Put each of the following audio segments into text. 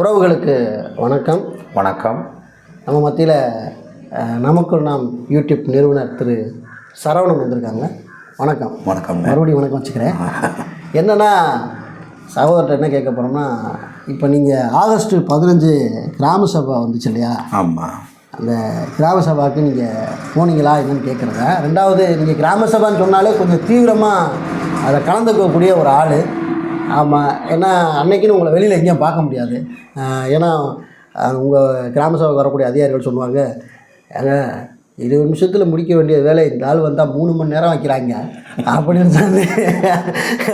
உறவுகளுக்கு வணக்கம். வணக்கம். நம்ம மத்தியில் நமக்குள் நாம் யூடியூப் நிறுவனர் திரு சரவணன் வந்திருக்காங்க. வணக்கம். வணக்கம். மறுபடியும் வணக்கம் வச்சுக்கிறேன். என்னென்னா சகோதரர்கிட்ட என்ன கேட்க போகிறோம்னா இப்போ நீங்கள் ஆகஸ்ட் பதினஞ்சு கிராம சபை வந்துச்சு இல்லையா? ஆமாம் அந்த கிராம சபாவுக்கு நீங்கள் போனீங்களா என்னன்னு கேட்குறத ரெண்டாவது நீங்கள் கிராம சபான்னு சொன்னாலே கொஞ்சம் தீவிரமாக அதை கலந்துக்கக்கூடிய ஒரு ஆள். ஆமாம் ஏன்னா அன்னைக்குன்னு உங்களை வெளியில் எங்கேயும் பார்க்க முடியாது. ஏன்னா உங்கள் கிராம சபைக்கு வரக்கூடிய அதிகாரிகள் சொல்லுவாங்க ஏங்க இருபது நிமிஷத்தில் முடிக்க வேண்டிய வேலை இந்த ஆள் வந்தால் மூணு மணி நேரம் வைக்கிறாங்க. அப்படின்னு சொல்லி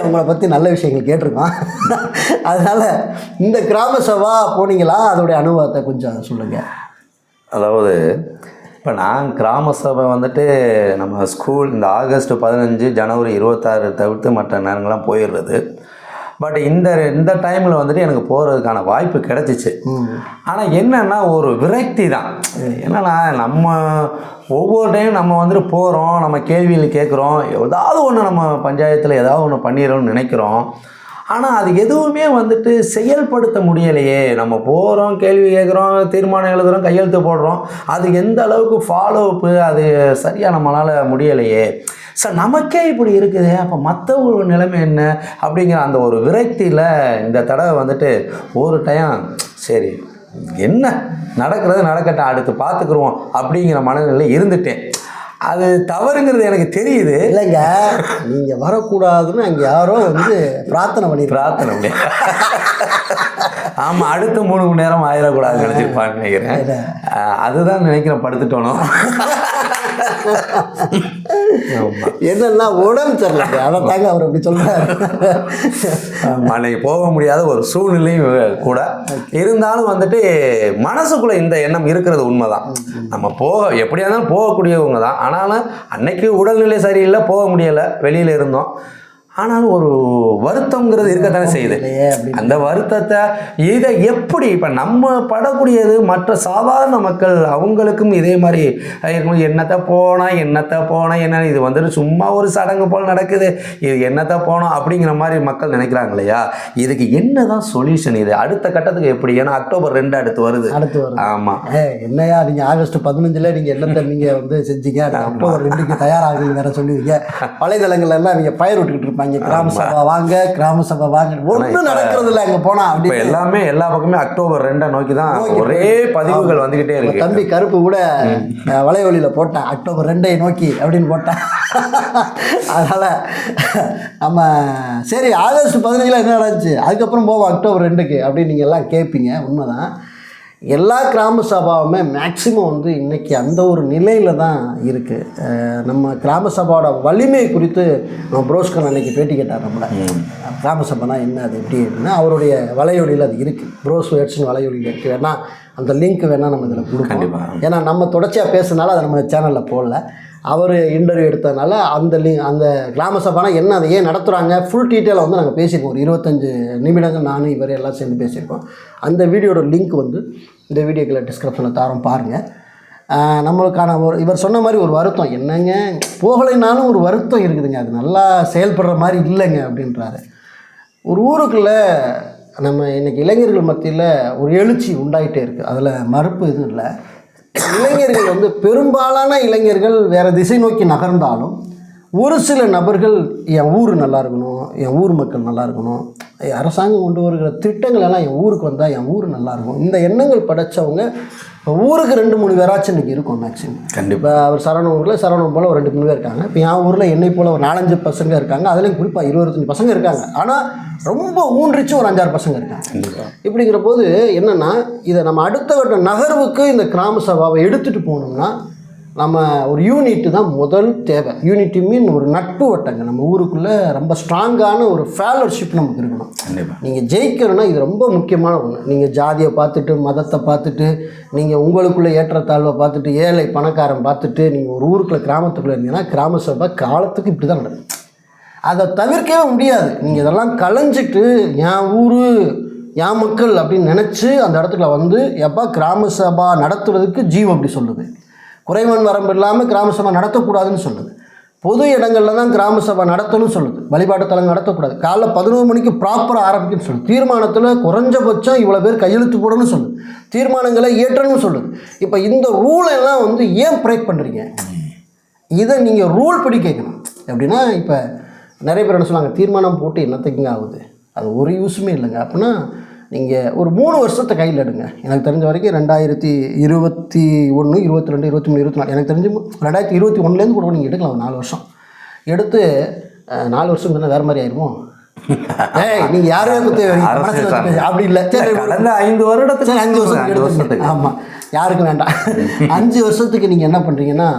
உங்களை பற்றி நல்ல விஷயங்கள் கேட்டிருக்கோம் அதனால் இந்த கிராம சபா போனீங்களா? அதோடைய அனுபவத்தை கொஞ்சம் சொல்லுங்கள் அதாவது இப்போ நான் கிராம சபை வந்துட்டு நம்ம ஸ்கூல் இந்த ஆகஸ்ட் பதினஞ்சு ஜனவரி இருபத்தாறு தவிர்த்து மற்ற நேரங்கள்லாம் போயிடுறது. பட் இந்த இந்த டைமில் வந்துட்டு எனக்கு போகிறதுக்கான வாய்ப்பு கிடச்சிச்சு. ஆனால் என்னன்னா ஒரு விரக்தி தான். என்னன்னா நம்ம ஒவ்வொரு டைம் நம்ம வந்துட்டு போகிறோம் நம்ம கேள்விகள் கேட்குறோம் ஏதாவது ஒன்று நம்ம பஞ்சாயத்தில் ஏதாவது ஒன்று பண்ணிடணும்னு நினைக்கிறோம். ஆனால் அது எதுவுமே வந்துட்டு செயல்படுத்த முடியலையே. நம்ம போகிறோம் கேள்வி கேட்குறோம் தீர்மானம் எழுதுகிறோம் கையெழுத்து போடுறோம். அது எந்த அளவுக்கு ஃபாலோ அப்பு அது சரியாக நம்மளால் முடியலையே. சார் நமக்கே இப்படி இருக்குது. அப்போ மற்றவங்களோட நிலைமை என்ன? அப்படிங்கிற அந்த ஒரு விரக்தியில் இந்த தடவை வந்துட்டு ஒரு டைம் சரி என்ன நடக்கிறது நடக்கட்டும் அடுத்து பார்த்துக்குருவோம் அப்படிங்கிற மனநிலையில் இருந்துட்டேன். அது தவறுங்கிறது எனக்கு தெரியுது. இல்லைங்க நீங்கள் வரக்கூடாதுன்னு அங்கே யாரோ வந்து பிரார்த்தனை பண்ணிடுறா பிரார்த்தனை பண்ணி ஆமாம் அடுத்த மூணு மணி நேரம் ஆயிடக்கூடாது நினச்சிருப்பான்னு நினைக்கிறேன். அதுதான் நினைக்கிறேன் படுத்துட்டோனோ ஆமாம் என்னன்னா உடம்பு சரியில்லைங்க அதை தாங்க அவர் அப்படி சொல்கிறாரு அன்னைக்கு போக முடியாத ஒரு சூழ்நிலையும் கூட. இருந்தாலும் வந்துட்டு மனசுக்குள்ள இந்த எண்ணம் இருக்கிறது உண்மைதான். நம்ம போக எப்படியா இருந்தாலும் போகக்கூடியவங்க தான். ஆனாலும் அன்னைக்கு உடல்நிலை சரியில்லை போக முடியலை வெளியில் இருந்தோம். ஆனாலும் ஒரு வருத்தங்கிறது இருக்கத்தானே செய்யுது. அந்த வருத்தத்தை இதை எப்படி இப்போ நம்ம படக்கூடியது மற்ற சாதாரண மக்கள் அவங்களுக்கும் இதே மாதிரி என்னத்தை போனால் என்னத்தை போனால் என்ன? இது வந்துட்டு சும்மா ஒரு சடங்கு போல் நடக்குது. இது என்னத்தை போனோம் அப்படிங்கிற மாதிரி மக்கள் நினைக்கிறாங்க இல்லையா? இதுக்கு என்னதான் சொல்யூஷன் இது? அடுத்த கட்டத்துக்கு எப்படி? ஏன்னா அக்டோபர் ரெண்டு அடுத்து வருது. அடுத்து வரும் ஆமாம் ஏ என்னையா நீங்கள் ஆகஸ்ட் பதினஞ்சில் நீங்கள் என்னத்தை நீங்கள் வந்து செஞ்சீங்க? அக்டோபர் ரெண்டுக்கு தயாராகுங்க வேற சொல்லுவீங்க வலைதளங்கள்ல எல்லாம் நீங்கள் பயிர் விட்டுக்கிட்டு இருப்பாங்க. கிராம சபா வாங்க கிராம சபா வாங்க. ஒன்றும் நடக்கிறது இல்லை அங்கே இப்போ அப்படி எல்லாமே எல்லா பக்கமே அக்டோபர் ரெண்டை நோக்கி தான் ஒரே பதிவுகள் வந்துக்கிட்டே உங்க இருக்கு. தம்பி கருப்பு கூட வலைவலியில் போட்டான். அக்டோபர் ரெண்டை நோக்கி அப்படின்னு போட்டான். அதனால் நம்ம சரி ஆகஸ்ட் பதினஞ்சில் என்ன நடந்துச்சு? அதுக்கப்புறம் போவோம் அக்டோபர் ரெண்டுக்கு அப்படின்னு நீங்கள் எல்லாம் கேட்பீங்க உண்மைதான். எல்லா கிராம சபாவுமே மேக்சிமம் வந்து இன்றைக்கி அந்த ஒரு நிலையில் தான் இருக்குது நம்ம கிராம சபாவோட வலிமை குறித்து நம்ம புரோஸ்கர் அன்னைக்கு பேட்டி கேட்டார் நம்மள. கிராம சபைனா என்ன அது எப்படி அப்படின்னா அவருடைய வலையொலியில் அது இருக்குது ப்ரோஸ் வேர்ட்ஸ்னு வலையொலியில் இருக்குது வேணா அந்த லிங்க் வேணால் நம்ம இதில் கண்டிப்பா. ஏன்னா நம்ம தொடர்ச்சியாக பேசுனால அதை நம்ம சேனலில் போடல. அவர் இன்டர்வியூ எடுத்ததுனால அந்த லிங்க் அந்த கிராம சபானா என்ன அதை ஏன் நடத்துகிறாங்க ஃபுல் டீட்டெயிலாக வந்து நாங்கள் பேசியிருக்கோம். ஒரு இருபத்தஞ்சு நிமிடங்கள் நானும் இவர் எல்லாம் சேர்ந்து பேசியிருக்கோம். அந்த வீடியோட லிங்க் வந்து இந்த வீடியோக்களை டிஸ்கிரிப்ஷனில் தரோம் பாருங்கள் நம்மளுக்கான ஒரு இவர் சொன்ன மாதிரி ஒரு வருத்தம். என்னங்க? போகலைனாலும் ஒரு வருத்தம் இருக்குதுங்க. அது நல்லா செயல்படுற மாதிரி இல்லைங்க அப்படின்றாரு. ஒரு ஊருக்குள்ளே நம்ம இன்றைக்கி இளைஞர்கள் மத்தியில் ஒரு எழுச்சி உண்டாயிட்டே இருக்குது அதில் மறுப்பு எதுவும் இல்லை. இளைஞர்கள் வந்து பெரும்பாலான இளைஞர்கள் வேறு திசை நோக்கி நகர்ந்தாலும் ஒரு சில நபர்கள் என் ஊர் நல்லா இருக்கணும். என் ஊர் மக்கள் நல்லா இருக்கணும். அரசாங்கம் கொண்டு வருகிற திட்டங்கள் எல்லாம் என் ஊருக்கு வந்தால் என் ஊர் நல்லா இருக்கும் இந்த எண்ணங்கள் படைச்சவங்க இப்போ ஊருக்கு ரெண்டு மூணு பேராச்சும் இன்றைக்கி இருக்கும் மேக்ஸிமம். கண்டிப்பாக அவர் சரவணன் ஊரில் சரவணன் போல் ஒரு ரெண்டு மூணு பேர் இருக்காங்க. இப்போ என் ஊரில் என்னை போல் ஒரு நாலஞ்சு பசங்க இருக்காங்க. அதுலேயும் குறிப்பாக இருபத்தஞ்சு பசங்க இருக்காங்க. ஆனால் ரொம்ப ஊன்றிச்சு ஒரு அஞ்சாறு பசங்க இருக்காங்க. இப்படிங்கிற போது என்னென்னா இதை நம்ம அடுத்த கட்ட நகர்வுக்கு இந்த கிராம சபாவை எடுத்துகிட்டு போகணும்னா நம்ம ஒரு யூனிட் தான் முதல் தேவை. யூனிட்டி மீன் ஒரு நட்பு வட்டங்க நம்ம ஊருக்குள்ளே ரொம்ப ஸ்ட்ராங்கான ஒரு ஃபேலர்ஷிப் நமக்கு இருக்கணும். கண்டிப்பாக நீங்கள் ஜெயிக்கணும்னா இது ரொம்ப முக்கியமான ஒன்று நீங்கள் ஜாதியை பார்த்துட்டு மதத்தை பார்த்துட்டு நீங்கள் உங்களுக்குள்ளே ஏற்றத்தாழ்வை பார்த்துட்டு ஏழை பணக்காரன் பார்த்துட்டு நீங்கள் ஒரு ஊருக்குள்ளே கிராமத்துக்குள்ளே இருந்தீங்கன்னா கிராம சபை காலத்துக்கு இப்படி தான் நடக்கும். அதை தவிர்க்கவே முடியாது. நீங்கள் இதெல்லாம் களைஞ்சிட்டு என் ஊர் என் மக்கள் அப்படின்னு நினச்சி அந்த இடத்துல வந்து எப்போ கிராம சபா நடத்துறதுக்கு ஜீவம் அப்படி சொல்லுது. குறைவன் வரம்பு இல்லாமல் கிராம சபை நடத்தக்கூடாதுன்னு சொல்லுது. பொது இடங்களில் தான் கிராம சபை நடத்தணும்னு சொல்லுது. வழிபாட்டு தலங்கள் நடத்தக்கூடாது. காலைல பதினோரு மணிக்கு ப்ராப்பராக ஆரம்பிக்கும்னு சொல்லுது. தீர்மானத்தில் குறைஞ்சபட்சம் இவ்வளோ பேர் கையெழுத்து போடணும்னு சொல்லுது. தீர்மானங்களை ஏற்றணும்னு சொல்லுது. இப்போ இந்த ரூலெல்லாம் வந்து ஏன் பிரேக் பண்ணுறீங்க இதை நீங்கள் ரூல் படி கேட்கணும். எப்படின்னா இப்போ நிறைய பேர் என்ன சொல்லுவாங்க தீர்மானம் போட்டு என்னத்துக்குங்க ஆகுது? அது ஒரு யூஸுமே இல்லைங்க. அப்படின்னா நீங்கள் ஒரு மூணு வருஷத்தை கையில் எடுங்க. எனக்கு தெரிஞ்ச வரைக்கும் ரெண்டாயிரத்தி இருபத்தி ஒன்று இருபத்தி ரெண்டு இருபத்தி மூணு இருபத்தி நாலு எனக்கு தெரிஞ்சு ரெண்டாயிரத்தி இருபத்தி ஒன்றுலேருந்து கூட நீங்கள் எடுக்கலாம் நாலு வருஷம். எடுத்து நாலு வருஷம் தானே வேறு மாதிரி குத்தி அரசியல் சார்ந்து. அப்படி இல்லை. கடந்த ஐந்து வருடத்துக்கு அஞ்சு வருஷத்துக்கு ஆமாம் யாருக்கும் வேண்டாம். அஞ்சு வருஷத்துக்கு நீங்கள் என்ன பண்ணுறீங்கன்னா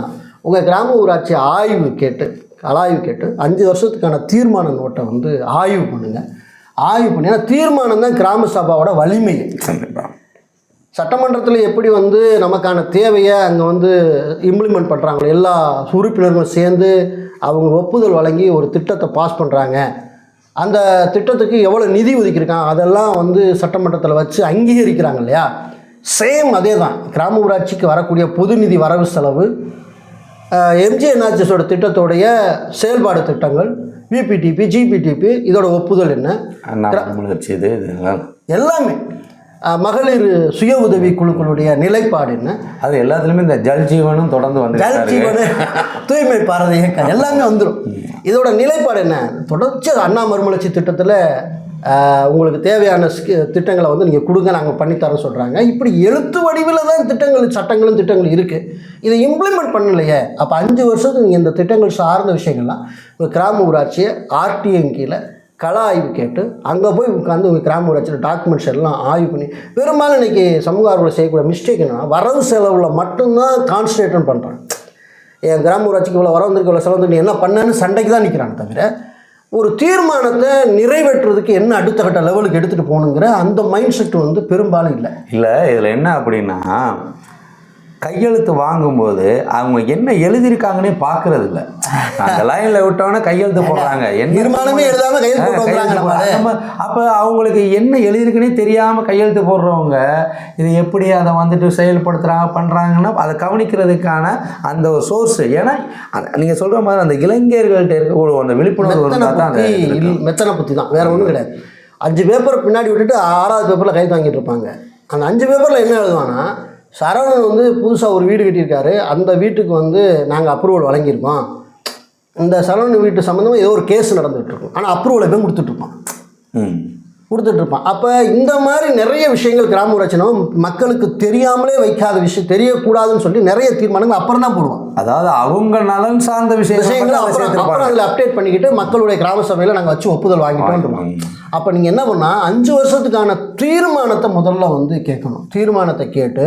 உங்கள் கிராம ஊராட்சி ஆய்வு கேட்டு கலாய்வு கேட்டு அஞ்சு வருஷத்துக்கான தீர்மான நோட்டை வந்து ஆய்வு பண்ணுங்கள் ஆய்வு பண்ணி ஏன்னா தீர்மானம் தான் கிராம சபாவோட வலிமை. சட்டமன்றத்தில் எப்படி வந்து நமக்கான தேவையை அங்கே வந்து இம்ப்ளிமெண்ட் பண்ணுறாங்களோ எல்லா உறுப்பினர்களும் சேர்ந்து அவங்க ஒப்புதல் வழங்கி ஒரு திட்டத்தை பாஸ் பண்ணுறாங்க அந்த திட்டத்துக்கு எவ்வளோ நிதி ஒதுக்கியிருக்காங்க அதெல்லாம் வந்து சட்டமன்றத்தில் வச்சு அங்கீகரிக்கிறாங்க இல்லையா? சேம் அதே தான் கிராம ஊராட்சிக்கு வரக்கூடிய பொது நிதி வரவு செலவு எம்ஜி என்ஆர்ஜிஎஸோட திட்டத்தோடைய செயல்பாடு திட்டங்கள் விபிடிபி ஜிபிடிபி இதோட ஒப்புதல் என்ன? இது இதெல்லாம் எல்லாமே. மகளிர் சுய உதவி குழுக்களுடைய நிலைப்பாடு என்ன? அது எல்லாத்துலேயுமே இந்த ஜல் ஜீவனும் தொடர்ந்து வந்து ஜல் ஜீவன் தூய்மை பாரத இயக்கம் எல்லாமே வந்துடும் இதோட நிலைப்பாடு என்ன? தொடர்ச்சி அண்ணா மறுமலர்ச்சி திட்டத்தில் உங்களுக்கு தேவையான திட்டங்களை வந்து நீங்கள் கொடுங்க நாங்கள் பண்ணித்தரோம் சொல்கிறாங்க இப்படி எழுத்து வடிவில் தான் திட்டங்கள் சட்டங்களும் திட்டங்களும் இருக்குது இதை இம்ப்ளிமெண்ட் பண்ணலையே அப்போ அஞ்சு வருஷத்துக்கு நீங்கள் இந்த திட்டங்கள் சார்ந்த விஷயங்கள்லாம் உங்கள் கிராம ஊராட்சியை ஆர்டிஎம் கீழே கள ஆய்வு கேட்டு அங்கே போய் உட்காந்து உங்கள் கிராம ஊராட்சியில் டாக்குமெண்ட்ஸ் எல்லாம் ஆய்வு பண்ணி பெரும்பாலும் இன்றைக்கி சமூக ஆர்வலர் செய்யக்கூடிய மிஸ்டேக் என்னென்னா வரவு செலவில் மட்டும்தான் கான்சன்ட்ரேட்டன் பண்ணுறாங்க என் கிராம ஊராட்சிக்கு இவ்வளோ வர வந்திருக்கு இவ்வளோ செலவு வந்து என்ன பண்ணேன்னு சண்டைக்கு தான் நிற்கிறாங்க தவிர ஒரு தீர்மானத்தை நிறைவேற்றுறதுக்கு என்ன அடுத்த கட்ட லெவலுக்கு எடுத்துகிட்டு போகணுங்கிற அந்த மைண்ட் செட் வந்து பெரும்பாலும் இல்லை. இல்லை இதில் என்ன அப்படின்னா கையெழுத்து வாங்கும்போது அவங்க என்ன எழுதியிருக்காங்கன்னே பார்க்கறது இல்லை அந்த லைனில் விட்டோன்னே கையெழுத்து போடுறாங்க. என்ன எழுதாம கையெழுத்து. அப்போ அவங்களுக்கு என்ன எழுதியிருக்குன்னே தெரியாமல் கையெழுத்து போடுறவங்க இது எப்படி அதை வந்துட்டு செயல்படுத்துகிறாங்க பண்ணுறாங்கன்னா அதை கவனிக்கிறதுக்கான அந்த ஒரு சோர்ஸ் ஏன்னா நீங்கள் சொல்கிற மாதிரி அந்த இளைஞர்கள்ட்ட இருக்க ஒரு அந்த விழிப்புணர்வு இருந்தால் தான் மெத்தனை புத்தி தான். வேற ஒன்றும் கிடையாது. அஞ்சு பேப்பர் பின்னாடி விட்டுட்டு ஆறாவது பேப்பரில் கை தாங்கிட்டு இருப்பாங்க. அந்த அஞ்சு பேப்பரில் என்ன எழுதுவானா சரவணன் வந்து புதுசாக ஒரு வீடு கட்டியிருக்காரு. அந்த வீட்டுக்கு வந்து நாங்கள் அப்ரூவல் வழங்கியிருக்கோம். இந்த சரவணன் வீட்டு சம்மந்தமாக ஏதோ ஒரு கேஸ் நடந்துகிட்ருக்கோம் ஆனால் அப்ரூவல் எப்பவும் கொடுத்துட்ருப்பான் ம். கொடுத்துட்ருப்பான். அப்போ இந்த மாதிரி நிறைய விஷயங்கள் கிராம ஊராட்சினா மக்களுக்கு தெரியாமலே வைக்காத விஷயம் தெரியக்கூடாதுன்னு சொல்லி நிறைய தீர்மானங்கள் அப்புறம் தான் போடுவான் அதாவது அவங்க நலன் சார்ந்த விஷயங்களை விஷயங்களை அப்புறம். அப்புறம் அதில் அப்டேட் பண்ணிக்கிட்டு மக்களுடைய கிராம சபையில் நாங்கள் வச்சு ஒப்புதல் வாங்கிட்டோம் அப்போ நீங்கள் என்ன பண்ணால் அஞ்சு வருஷத்துக்கான தீர்மானத்தை முதல்ல வந்து கேட்கணும். தீர்மானத்தை கேட்டு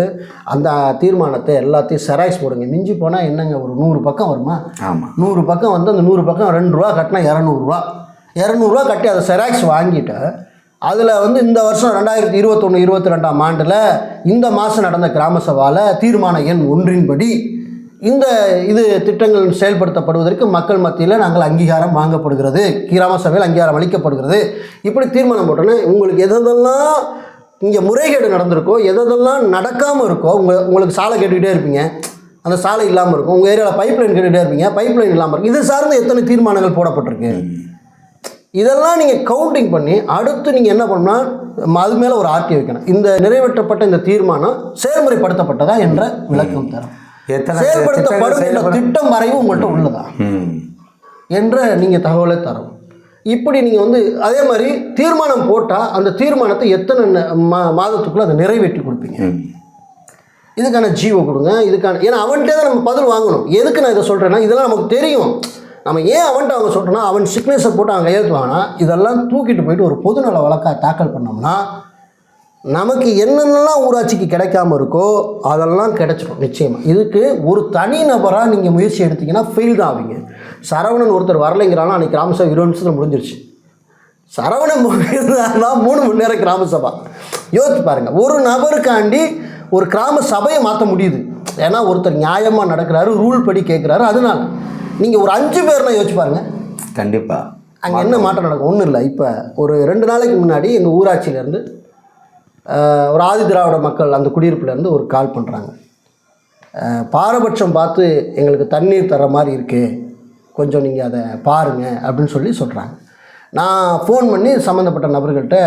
அந்த தீர்மானத்தை எல்லாத்தையும் செராக்ஸ் போடுங்க. மிஞ்சி போனால் என்னங்க ஒரு நூறு பக்கம் வருமா? ஆமாம் நூறு பக்கம் வந்து அந்த நூறு பக்கம் ரெண்டு ரூபா கட்டினா இரநூறுவா இரநூறுவா கட்டி அதை செராக்ஸ் வாங்கிட்டு அதில் வந்து இந்த வருஷம் ரெண்டாயிரத்தி இருபத்தொன்று இருபத்தி ரெண்டாம் ஆண்டில் இந்த மாதம் நடந்த கிராம சபாவில் தீர்மான எண் ஒன்றின்படி இந்த இது திட்டங்கள் செயல்படுத்தப்படுவதற்கு மக்கள் மத்தியில் நாங்கள் அங்கீகாரம் வாங்கப்படுகிறது. கிராம சபையில் அங்கீகாரம் அளிக்கப்படுகிறது. இப்படி தீர்மானம் போட்டோன்னே உங்களுக்கு எதெல்லாம் இங்கே முறைகேடு நடந்திருக்கோ எதெல்லாம் நடக்காமல் இருக்கோ உங்கள் உங்களுக்கு சாலை கேட்டுக்கிட்டே இருப்பீங்க. அந்த சாலை இல்லாமல் இருக்கும். உங்கள் ஏரியாவில் பைப் லைன் கேட்டுகிட்டே இருப்பீங்க. பைப் லைன் இல்லாமல் இருக்கும். இது சார்ந்து எத்தனை தீர்மானங்கள் போடப்பட்டிருக்கு? இதெல்லாம் நீங்கள் கவுண்டிங் பண்ணி அடுத்து நீங்கள் என்ன பண்ணணும்னா அது மேலே ஒரு ஆர்டி வைக்கணும். இந்த நிறைவேற்றப்பட்ட இந்த தீர்மானம் செயல்முறைப்படுத்தப்பட்டதா என்ற விளக்கம் தரும். செயல்படுத்தப்படும் திட்டம் வரைவு உங்கள்கிட்ட உள்ளதா? என்ற நீங்கள் தகவலை தரும். இப்படி நீங்கள் வந்து அதே மாதிரி தீர்மானம் போட்டால் அந்த தீர்மானத்தை எத்தனை மா மாதத்துக்குள்ளே அதை நிறைவேற்றி கொடுப்பீங்க? இதுக்கான ஜீவோ கொடுங்க இதுக்கான ஏன்னா அவன்கிட்ட தான் நம்ம பதில் வாங்கணும். எதுக்கு நான் இதை சொல்கிறேன்னா இதெல்லாம் நமக்கு தெரியும். நம்ம ஏன் அவன்கிட்ட அவங்க சொல்கிறோன்னா அவன் சிக்னேச்சர் போட்டு அவங்க ஏற்றுவாங்கன்னா இதெல்லாம் தூக்கிட்டு போயிட்டு ஒரு பொதுநல வழக்காக தாக்கல் பண்ணோம்னா நமக்கு என்னென்னலாம் ஊராட்சிக்கு கிடைக்காம இருக்கோ அதெல்லாம் கிடைச்சிடும் நிச்சயமாக இதுக்கு ஒரு தனி நபராக நீங்கள் முயற்சி எடுத்தீங்கன்னா ஃபெயில் தான் ஆவீங்க சரவணன் ஒருத்தர் வரலைங்கிறாலும் அன்றைக்கி கிராம சபை இருபது நிமிஷத்தில் முடிஞ்சிருச்சு. சரவணன் இருந்தாருன்னா மூணு மணி நேரம் கிராம சபா யோசிச்சு பாருங்கள் ஒரு நபருக்காண்டி ஒரு கிராம சபையை மாற்ற முடியுது. ஏன்னா ஒருத்தர் நியாயமாக நடக்கிறாரு ரூல் படி கேட்குறாரு அதனால. நீங்கள் ஒரு அஞ்சு பேர்னா யோசிச்சு பாருங்க. கண்டிப்பாக அங்கே என்ன மாற்றம். நடக்கும்? ஒன்றும் இல்லை. இப்போ ஒரு ரெண்டு நாளைக்கு முன்னாடி எங்கள் ஊராட்சியிலேருந்து ஒரு ஆதி திராவிட மக்கள் அந்த குடியிருப்புலேருந்து ஒரு கால் பண்ணுறாங்க பாரபட்சம் பார்த்து எங்களுக்கு தண்ணீர் தர மாதிரி இருக்கு கொஞ்சம் நீங்கள் அதை பாருங்கள் அப்படின்னு சொல்லி சொல்கிறாங்க நான் ஃபோன் பண்ணி சம்மந்தப்பட்ட நபர்கள்ட்ட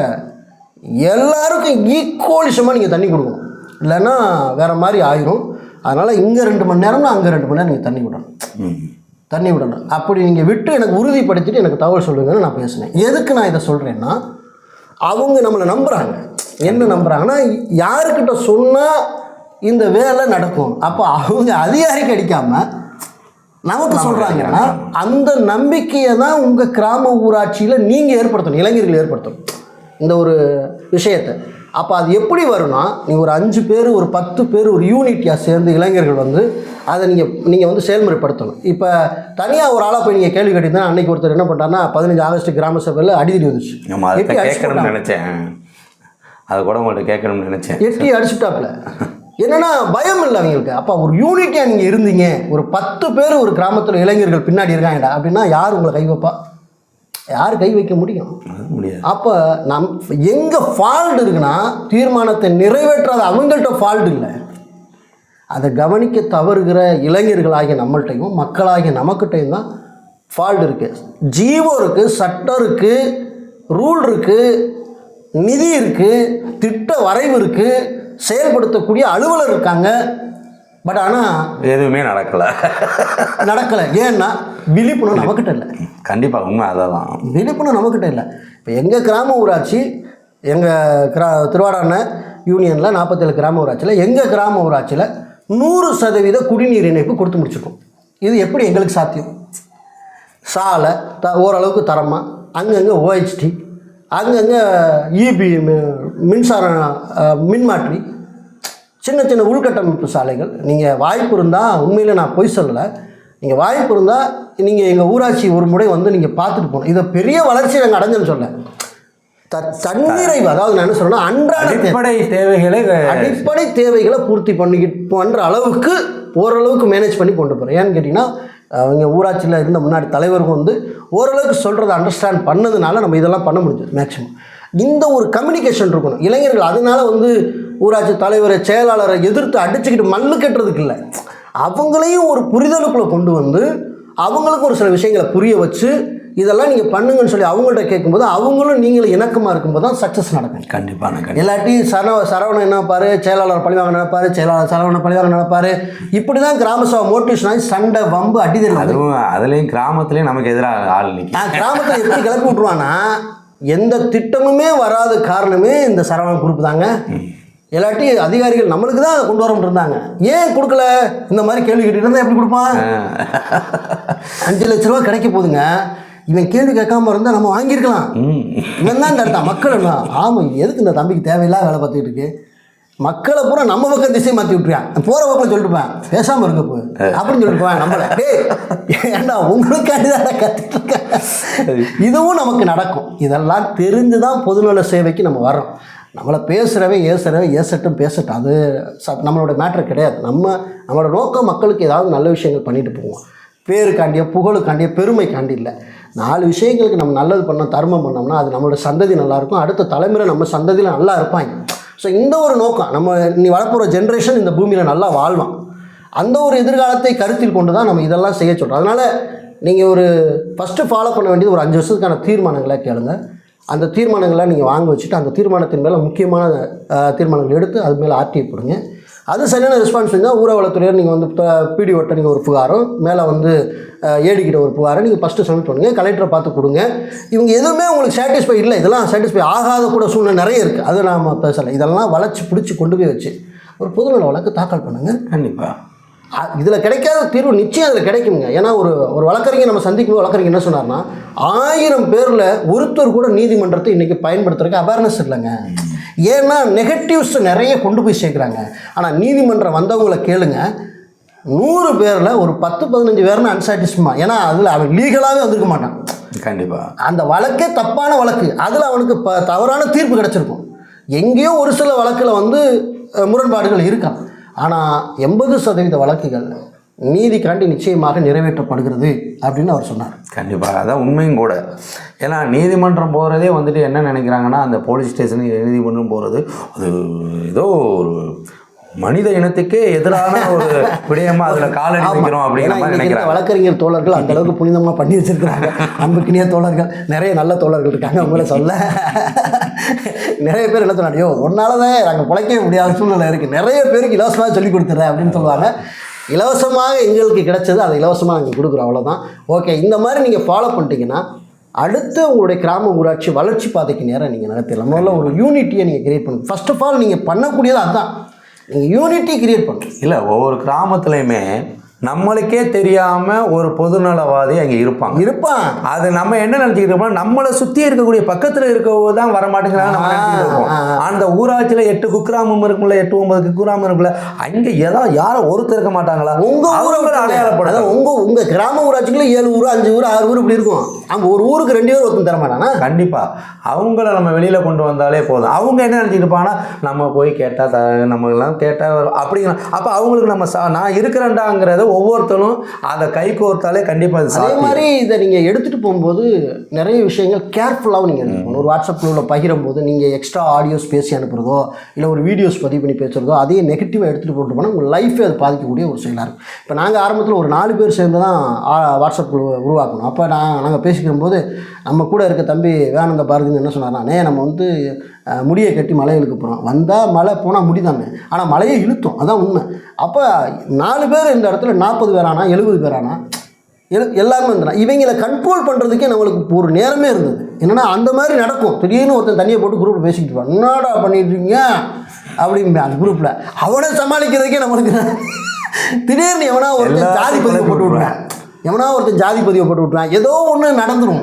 எல்லாருக்கும் ஈக்குவலிசமாக நீங்கள் தண்ணி கொடுக்கணும். இல்லைன்னா வேறு மாதிரி ஆயிரும். அதனால் இங்கே ரெண்டு மணி நேரம்னா அங்கே ரெண்டு மணி நேரம் நீங்கள் தண்ணி விடணும். ம் தண்ணி விடணும். அப்படி நீங்கள் விட்டு எனக்கு உறுதிப்படுத்திட்டு எனக்கு தகவல் சொல்லுங்கன்னு நான் பேசினேன். எதுக்கு நான் இதை சொல்கிறேன்னா அவங்க நம்மளை நம்புகிறாங்க என்ன நம்புகிறாங்கன்னா யாருக்கிட்ட சொன்னால் இந்த வேலை நடக்கும். அப்போ அவங்க அதிகாரிக்கு அடிக்காமல் நமக்கு சொல்கிறாங்கன்னா அந்த நம்பிக்கையை தான் உங்கள் கிராம ஊராட்சியில் நீங்கள் ஏற்படுத்தணும் இளைஞர்கள் ஏற்படுத்தணும். இந்த ஒரு விஷயத்தை. அப்போ அது எப்படி வரும்னா நீங்கள் ஒரு அஞ்சு பேர் ஒரு பத்து பேர் ஒரு யூனிட்டியாக சேர்ந்து இளைஞர்கள் வந்து அதை நீங்கள் நீங்கள் வந்து செயல்முறைப்படுத்தணும். இப்போ தனியாக ஒரு ஆளாக போய் நீங்கள் கேள்வி கேட்டீங்கன்னா அன்னைக்கு ஒருத்தர் என்ன பண்ணிட்டாருன்னா பதினஞ்சு ஆகஸ்ட் கிராம சபையில் அடிதடி வந்துச்சு. கேட்கணும்னு? நினச்சேன். அதை கூட உங்கள்கிட்ட கேட்கணும்னு நினச்சேன். எட்டி அடிச்சுட்டாப்புல. என்னன்னா பயம் இல்லை அவங்களுக்கு. அப்போ ஒரு யூனிட்டியாக நீங்கள் இருந்தீங்க. ஒரு பத்து பேர் ஒரு கிராமத்தில் இளைஞர்கள் பின்னாடி இருக்காங்கடா. அப்படின்னா யார் உங்களை கை வைப்பா யார் கை வைக்க முடியும்? அப்போ நம் எங்கே ஃபால்ட் இருக்குன்னா தீர்மானத்தை நிறைவேற்றாத அவங்கள்ட்ட ஃபால்ட் இல்லை. அதை கவனிக்க தவறுகிற இளைஞர்களாகிய நம்மள்ட்டையும் மக்களாகிய நமக்கிட்டையும் தான் ஃபால்ட் இருக்குது ஜீவோ இருக்குது சட்டம் இருக்குது ரூல் இருக்குது நிதி இருக்குது திட்ட வரைவு இருக்குது செயல்படுத்தக்கூடிய அலுவலர் இருக்காங்க. பட் ஆனால் எதுவுமே நடக்கலை. நடக்கலை. ஏன்னா விழிப்புணர்வு நம்மக்கிட்ட இல்லை. கண்டிப்பாக உண்மை அதை தான் விழிப்புணர்வு நம்மக்கிட்ட இல்லை. இப்போ எங்கள் கிராம ஊராட்சி எங்கள் கிரா திருவாடான யூனியனில் நாற்பத்தேழு கிராம ஊராட்சியில் எங்கள் கிராம ஊராட்சியில் நூறு சதவீத குடிநீர் இணைப்பு கொடுத்து முடிச்சிருக்கோம். இது எப்படி எங்களுக்கு சாத்தியம்? சாலை த ஓரளவுக்கு தரமாக அங்கங்கே ஓஹெச்டி அங்கங்கே இபி மின்சார மின்மாற்றி சின்ன சின்ன உள்கட்டமைப்பு சாலைகள். நீங்கள் வாய்ப்பு இருந்தால் உண்மையில் நான் பொய் சொல்லலை. நீங்கள் வாய்ப்பு இருந்தால் நீங்கள் எங்கள் ஊராட்சி ஒரு முறை வந்து நீங்கள் பார்த்துட்டு போகணும். இதை பெரிய வளர்ச்சி நாங்கள் அடைஞ்சோன்னு சொல்ல த தன்னிறைவு அதாவது நான் என்ன சொல்றேன்னா அன்றாட. அடிப்படை தேவைகளை அடிப்படை தேவைகளை பூர்த்தி பண்ணிக்கிட்டு பண்ணுற அளவுக்கு ஓரளவுக்கு மேனேஜ் பண்ணி கொண்டு போகிறோம் ஏன்னு கேட்டிங்கன்னா அவங்க ஊராட்சியில் இருந்த முன்னாடி தலைவர்கள் வந்து ஓரளவுக்கு சொல்கிறத அண்டர்ஸ்டாண்ட் பண்ணதுனால நம்ம இதெல்லாம் பண்ண முடிஞ்சது மேக்ஸிமம் இந்த ஒரு கம்யூனிகேஷன் இருக்கணும். இளைஞர்கள் அதனால வந்து ஊராட்சி தலைவரை செயலாளரை எதிர்த்து அடிச்சுக்கிட்டு மல்லு கட்டுறதுக்கு இல்லை. அவங்களையும் ஒரு புரிதலுக்குள்ளே கொண்டு வந்து அவங்களுக்கும் ஒரு சில விஷயங்களை புரிய வச்சு இதெல்லாம் நீங்கள் பண்ணுங்கன்னு சொல்லி அவங்கள்ட்ட கேட்கும்போது அவங்களும் நீங்களும் இணக்கமாக இருக்கும்போது தான் சக்ஸஸ் நடக்கும். கண்டிப்பாக இல்லாட்டி சரவ சரவணன் நினைப்பாரு செயலாளர் பழிவாங்க நினைப்பாரு செயலாளர் சரவணன் பழிவாங்க நினைப்பாரு. இப்படி தான் கிராம சபை மோட்டிவேஷன் ஆகி சண்டை வம்பு அடிதல் அது அதுவும் அதுலேயும் கிராமத்துலேயும் நமக்கு எதிராக ஆள் நிற்கும் நான் கிராமத்தில் எப்படி கிளப்பி விட்ருவான்னா எந்த திட்டமுமே வராத காரணமே இந்த சரவணன் குரூப் தாங்க. இல்லாட்டி அதிகாரிகள் நம்மளுக்கு தான் கொண்டு வரணும் இருந்தாங்க ஏன் கொடுக்கல? இந்த மாதிரி கேள்வி கேட்டுட்டு இருந்தா எப்படி கொடுப்பான்? அஞ்சு லட்ச ரூபா கிடைக்க போகுதுங்க இவன் கேள்வி கேட்காம இருந்தால் நம்ம வாங்கியிருக்கலாம். இவன் தான் கரெக்டா மக்கள் ஆமாம் எதுக்கு இந்த தம்பிக்கு தேவையில்லாத வேலை பார்த்துக்கிட்டு இருக்கு? மக்களை பூரா நம்ம பக்கம் திசை மாற்றி விட்டுருவான் போகிற பக்கம் சொல்லிட்டுப்பேன் பேசாமல் இருக்க போ. அப்படின்னு சொல்லிட்டு போவேன் நம்மள. டேய் ஏண்டா உங்களுக்காண்டி தான் கற்றுட்டு இருக்கேன்? இதுவும் நமக்கு நடக்கும். இதெல்லாம் தெரிஞ்சு தான் பொதுநல சேவைக்கு நம்ம வர்றோம். நம்மளை பேசுகிறவன் ஏசுகிறவன் ஏசட்டும் பேசட்டும். அது ச நம்மளோட மேட்ரு கிடையாது. நம்ம நம்மளோட நோக்கம் மக்களுக்கு ஏதாவது நல்ல விஷயங்கள் பண்ணிட்டு போவோம். பேருக்காண்டிய புகழுக்காண்டிய பெருமைக்காண்டி இல்லை. நாலு விஷயங்களுக்கு நம்ம நல்லது பண்ணோம் தர்மம் பண்ணோம்னா அது நம்மளோட சந்ததி நல்லாயிருக்கும் அடுத்த தலைமுறை நம்ம சந்ததியில் நல்லா இருப்பாங்க. ஸோ இந்த ஒரு நோக்கம் நம்ம நீ வளர்ப்புற ஜென்ரேஷன் இந்த பூமியில் நல்லா வாழ்வான். அந்த ஒரு எதிர்காலத்தை கருத்தில் கொண்டு தான் நம்ம இதெல்லாம் செய்ய சொல்கிறோம் அதனால் நீங்கள் ஒரு ஃபஸ்ட்டு ஃபாலோ பண்ண வேண்டியது ஒரு அஞ்சு வருஷத்துக்கான தீர்மானங்களை கேளுங்க. அந்த தீர்மானங்களை நீங்கள் வாங்க வச்சுட்டு அந்த தீர்மானத்தின் மேலே முக்கியமான தீர்மானங்கள் எடுத்து அது மேலே ஆர்டிஐ போடுங்க. அது சரியான ரெஸ்பான்ஸ் இருந்தால் ஊரகத்துறையர் நீங்கள் வந்து பிடிஓட்ட நீங்கள் ஒரு புகாரும் மேலே வந்து ஏடிக்கிட்ட ஒரு புகாரை நீங்கள் ஃபஸ்ட்டு சப்மிட் பண்ணுங்கள் கலெக்டரை பார்த்து கொடுங்க. இவங்க எதுவுமே உங்களுக்கு சாட்டிஸ்ஃபை இல்லை. இதெல்லாம் சாட்டிஸ்ஃபை ஆகாத கூட சூழ்நிலை நிறைய இருக்குது அது நாம் பேசலை. இதெல்லாம் வளைச்சி பிடிச்சி கொண்டு போய் வச்சு ஒரு பொதுநல வழக்கு தாக்கல் பண்ணுங்கள் கண்டிப்பாக இதில் கிடைக்காத தீர்வு நிச்சயம் அதில் கிடைக்குங்க. ஏன்னா ஒரு ஒரு வழக்கறிஞர் நம்ம சந்திக்கும் வழக்கறிஞர் என்ன சொன்னார்னா ஆயிரம் பேரில் ஒருத்தர் கூட நீதிமன்றத்தை இன்றைக்கி பயன்படுத்துறதுக்கு அவேர்னஸ் இல்லைங்க. ஏன்னா நெகட்டிவ்ஸ் நிறைய கொண்டு போய் சேர்க்குறாங்க. ஆனால் நீதிமன்றம் வந்தவங்கள கேளுங்க. நூறு பேரில் ஒரு பத்து பதினஞ்சு பேர்னு அன்சாட்டிஸ்மா ஏன்னா அதில் அவன் லீகலாகவே வந்திருக்க மாட்டான். கண்டிப்பாக அந்த வழக்கே தப்பான வழக்கு. அதில் அவனுக்கு ப தவறான தீர்ப்பு கிடச்சிருக்கும். எங்கேயோ ஒரு சில வழக்கில் வந்து முரண்பாடுகள் இருக்கான். ஆனால் எண்பது சதவீத வழக்குகள் நீதிக்காண்டி நிச்சயமாக நிறைவேற்றப்படுகிறது அப்படின்னு அவர் சொன்னார். கண்டிப்பாக அதான் உண்மையும் கூட. ஏன்னா நீதிமன்றம் போகிறதே வந்துட்டு என்ன நினைக்கிறாங்கன்னா அந்த போலீஸ் ஸ்டேஷனுக்கு நீதிமன்றம் போகிறது அது ஏதோ ஒரு மனித இனத்துக்கே எதிரான ஒரு விடயமா அதுல மாதிரி இன்னைக்கு இருக்க நினைக்கிறாங்க வழக்கறிஞர் தோழர்கள் அந்த அளவுக்கு புனிதமாக பண்ணி வச்சிருக்கிறாங்க. அன்புக்கினிய தோழர்கள் நிறைய நல்ல தோழர்கள் இருக்காங்க அவங்கள சொல்ல. நிறைய பேர் என்ன சொன்னாங்க ஐயோ ஒன்னால தான் நாங்கள் பிழைக்கவே முடியாத சூழ்நிலை இருக்குது நிறைய பேருக்கு இலவசமாக சொல்லி கொடுத்துட்றேன் அப்படின்னு சொல்லுவாங்க. இலவசமாக எங்களுக்கு கிடைச்சது அதை இலவசமாக நாங்கள் கொடுக்குறோம் அவ்வளோதான் ஓகே இந்த மாதிரி நீங்கள் ஃபாலோ பண்ணிட்டீங்கன்னா அடுத்து உங்களுடைய கிராம ஊராட்சி வளர்ச்சி பாதைக்கு நேரம் நீங்கள் நடத்திடலாம் முதல்ல ஒரு யூனிட்டியை நீங்கள் கிரியேட் பண்ணுங்க. ஃபர்ஸ்ட் ஆஃப் ஆல் நீங்கள் பண்ணக்கூடியது அதுதான் நீங்கள் யூனிட்டி கிரியேட் பண்ணுங்க. இல்லை ஒவ்வொரு கிராமத்துலேயுமே நம்மளுக்கே தெரியாம ஒரு பொதுநலவாதி அங்க இருப்பாங்க. இருப்பான். அது நம்ம என்ன நினைச்சுக்கிட்டு இருக்கோம் நம்மளை சுத்தி இருக்கக்கூடிய பக்கத்துல இருக்கவங்க தான் வர மாட்டேங்கிறாங்க நம்ம இருக்கோம். அந்த ஊராட்சியில எட்டு குக்கிராமம் இருக்கும்ல எட்டு ஒன்பது குக்கிராமம் இருக்குல்ல அங்க ஏதோ யாரும் ஒருத்தர் இருக்க மாட்டாங்களா? உங்க ஊரை அவங்கள அடையாளப்படும் அடையாளப்படும் உங்க உங்க கிராம ஊராட்சிக்குள்ள ஏழு ஊர் அஞ்சு ஊர் ஆறு ஊர் இப்படி இருக்கும். அங்க ஒரு ஊருக்கு ரெண்டு பேர் ஒருத்தன் தர மாட்டானா கண்டிப்பா. அவங்கள நம்ம வெளியில கொண்டு வந்தாலே போதும். அவங்க என்ன நினைச்சிட்டு இருப்பாங்கன்னா நம்ம போய் கேட்டா த நம்ம எல்லாம் கேட்டா வரும். அப்படிங்கிற அப்ப அவங்களுக்கு நம்ம சா- நான் இருக்கிறேன்டாங்கிறத ஒவ்வொருத்தரும் அதை கை கோர்த்தாலே கண்டிப்பா அது மாதிரி இதை நீங்க எடுத்துட்டு போகும்போது நிறைய விஷயங்கள் கேர்ஃபுல்லாகவும் நீங்கள் எடுத்துக்கணும் ஒரு வாட்ஸ்அப் குழுவில் பகிரும் போது நீங்கள் எக்ஸ்ட்ரா ஆடியோஸ் பேசி அனுப்புறதோ இல்லை ஒரு வீடியோஸ் பதிவு பண்ணி பேசுகிறதோ அதையே நெகட்டிவாக எடுத்துகிட்டு போட்டு போனால் உங்கள் லைஃபே அது பாதிக்கக்கூடிய ஒரு செயலாக இருக்கும். இப்போ நாங்கள் ஆரம்பத்தில் ஒரு நாலு பேர் சேர்ந்து தான் வாட்ஸ்அப் குழு உருவாக்கணும். அப்போ நான் நாங்கள் பேசிக்கிற போது நம்ம கூட இருக்க தம்பி வேணந்த பாரதிங்க என்ன சொன்னார்னா அண்ணே நம்ம வந்து முடியை கட்டி மலை இழுக்க போகிறோம் வந்தால் மழை போனால் முடிதானே ஆனால் மலையை இழுத்தோம். அதான் உண்மை. அப்போ நாலு பேர் இந்த இடத்துல நாற்பது பேரானா எழுபது பேரானா? எல் எல்லாருமே வந்துடும் இவங்களை கண்ட்ரோல் பண்ணுறதுக்கே நம்மளுக்கு ஒரு நேரமே இருந்தது. என்னன்னா அந்த மாதிரி நடக்கும். திடீர்னு ஒருத்தன் தண்ணியை போட்டு குரூப்பில் பேசிக்கிட்டு இருப்பான். என்னடா பண்ணிட்டு இருக்கீங்க அப்படிம்பேன் அந்த குரூப்பில் அவனை சமாளிக்கிறதுக்கே நம்மளுக்கு திடீர்னு எவனா ஒருத்தன் ஜாதி பதிவு போட்டு விட்ருவான் எவனா ஒருத்தன் ஜாதி பதிவை போட்டு விட்ருவான் ஏதோ ஒன்று நடந்துரும்.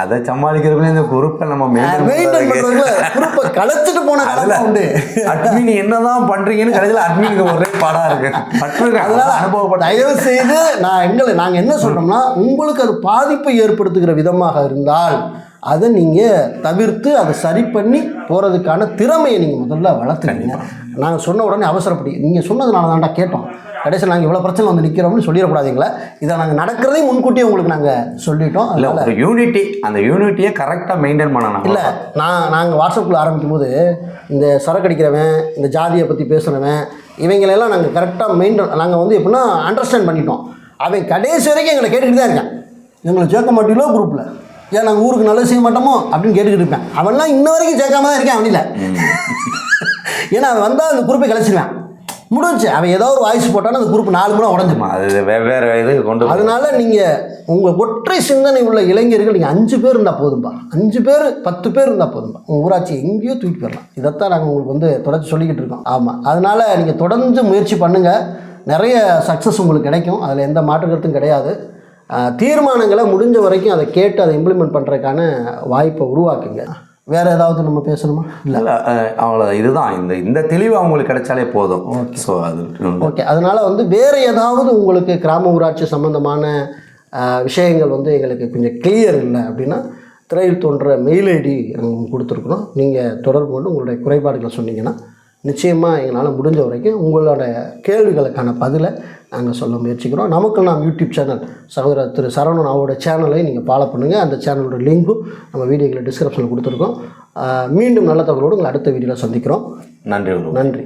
அதை சமாளிக்கிறதுக்குள்ள இந்த குரூப்பை நம்ம மெயின்டைன் பண்ணுறதுக்குள்ள குரூப்பை கலைச்சிட்டு போன காலம் உண்டு. அட்மின் என்னதான் பண்றீங்கன்னு கடைசியில் அட்மினுக்கு ஒரே பாடா இருக்கு. பட்டிருக்கேன் அதனால அனுபவப்பட்ட. தயவு செய்து நான் எங்களை நாங்கள் என்ன சொல்கிறோம்னா உங்களுக்கு அது பாதிப்பை ஏற்படுத்துகிற விதமாக இருந்தால் அதை நீங்கள் தவிர்த்து அதை சரி பண்ணி போகிறதுக்கான திறமையை நீங்கள் முதல்ல வளர்த்துக்கீங்க. நாங்கள் சொன்ன உடனே அவசரப்படி நீங்கள் சொன்னதுனால தான்டா கேட்டோம். கடைசியில் நாங்கள் இவ்வளோ பிரச்சனை வந்து நிற்கிறோம்னு சொல்லிடக்கூடாதுங்களா. இதை நாங்கள் நடக்கிறதையும் முன்கூட்டியே உங்களுக்கு நாங்கள் சொல்லிட்டோம். இல்ல ஒரு யூனிட்டி அந்த யூனிட்டியை கரெக்டா மெயின்டைன் பண்ணணும் இல்லை நான் நாங்கள் வாட்ஸ்அப்பில் ஆரம்பிக்கும் போது இந்த சரக்கு அடிக்கிறவன் இந்த ஜாதியை பற்றி பேசுகிறவன் இவங்களெல்லாம் நாங்கள் கரெக்டாக மெயின்டைன் நாங்கள் வந்து எப்படின்னா அண்டர்ஸ்டாண்ட் பண்ணிட்டோம். அவன் கடைசி வரைக்கும் எங்களை கேட்டுக்கிட்டு தான் இருக்கான். எங்களை சேர்க்க மாட்டீங்களோ குரூப்பில் ஏன் நாங்கள் ஊருக்கு நல்லது செய்ய மாட்டோமோ அப்படின்னு கேட்டுக்கிட்டு இருப்பேன். அவன்லாம் இன்ன வரைக்கும் சேர்க்காம தான் இருக்கேன் அவனில். ஏன்னா அவன் வந்தால் அந்த குரூப்பை கழிச்சிருவான் முடிஞ்சு அவன் ஏதோ ஒரு வாய்ஸ் போட்டான்னு அந்த குரூப் நாலு முறை உடஞ்சிருமா அது வெவ்வேறு இது கொண்டு அதனால நீங்கள் உங்கள் ஒற்றை சிந்தனை உள்ள இளைஞர்கள் நீங்கள் அஞ்சு பேர் இருந்தால் போதும்பா. அஞ்சு பேர் பத்து பேர் இருந்தால் போதும்பா. உங்கள் ஊராட்சி எங்கேயோ தூக்கி போயிடலாம். இதைத்தான் நாங்கள் உங்களுக்கு வந்து தொடர்ச்சி சொல்லிக்கிட்டு இருக்கோம். ஆமாம் அதனால் நீங்கள் தொடர்ந்து முயற்சி பண்ணுங்கள் நிறைய சக்ஸஸ் உங்களுக்கு கிடைக்கும். அதில் எந்த மாற்று கருத்தும் கிடையாது. தீர்மானங்களை முடிஞ்ச வரைக்கும் அதை கேட்டு அதை இம்ப்ளிமெண்ட் பண்ணுறதுக்கான வாய்ப்பை உருவாக்குங்க. வேறு ஏதாவது நம்ம பேசணுமா? இல்லை. அவ்வளவு இதுதான். இந்த இந்த தெளிவு அவங்களுக்கு கிடைச்சாலே போதும். ஸோ அது ஓகே. அதனால் வந்து வேறு ஏதாவது உங்களுக்கு கிராம ஊராட்சி சம்மந்தமான விஷயங்கள் வந்து எங்களுக்கு கொஞ்சம் கிளியர் இல்லை அப்படின்னா திரையில் தோன்ற மெயில் ஐடி நாங்கள் கொடுத்துருக்குறோம் நீங்கள் தொடர்பு கொண்டு உங்களுடைய குறைபாடுகளை சொன்னீங்கன்னா நிச்சயமாக எங்களால் முடிஞ்ச வரைக்கும் உங்களோட கேள்விகளுக்கான பதிலை நாங்கள் சொல்ல முயற்சிக்கிறோம். நமக்கு நாம் யூடியூப் சேனல் சகோதரர் திரு சரவணன் அவரோட சேனலை நீங்கள் ஃபாலோ பண்ணுங்கள் அந்த சேனலோட லிங்க்கும் நம்ம வீடியோக்களை டிஸ்கிரிப்ஷனில் கொடுத்துருக்கோம். மீண்டும் நல்ல தகவலோடு உங்களை அடுத்த வீடியோவில் சந்திக்கிறோம். நன்றி. நன்றி.